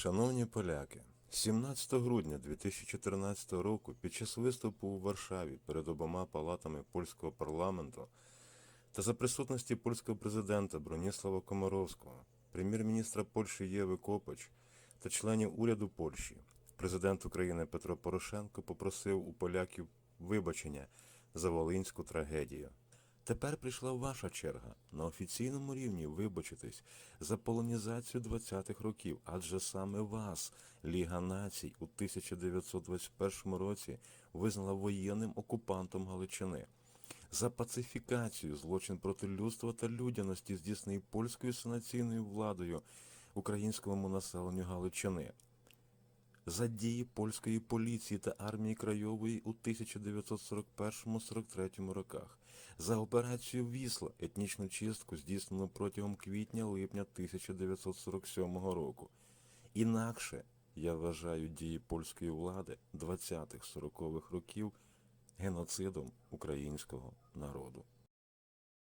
Шановні поляки, 17 грудня 2014 року під час виступу у Варшаві перед обома палатами польського парламенту та за присутності польського президента Броніслава Комаровського, прем'єр-міністра Польщі Єви Копач та членів уряду Польщі, президент України Петро Порошенко попросив у поляків вибачення за волинську трагедію. Тепер прийшла ваша черга на офіційному рівні вибачитись за полонізацію 20-х років, адже саме вас Ліга націй у 1921 році визнала воєнним окупантом Галичини. За пацифікацію, злочин проти людства та людяності, здійснений польською санаційною владою українському населенню Галичини за дії польської поліції та армії Крайової у 1941-43 роках, за операцію Вісла, етнічну чистку, здійснену протягом квітня-липня 1947 року. Інакше я вважаю дії польської влади 20-х 40-х років геноцидом українського народу.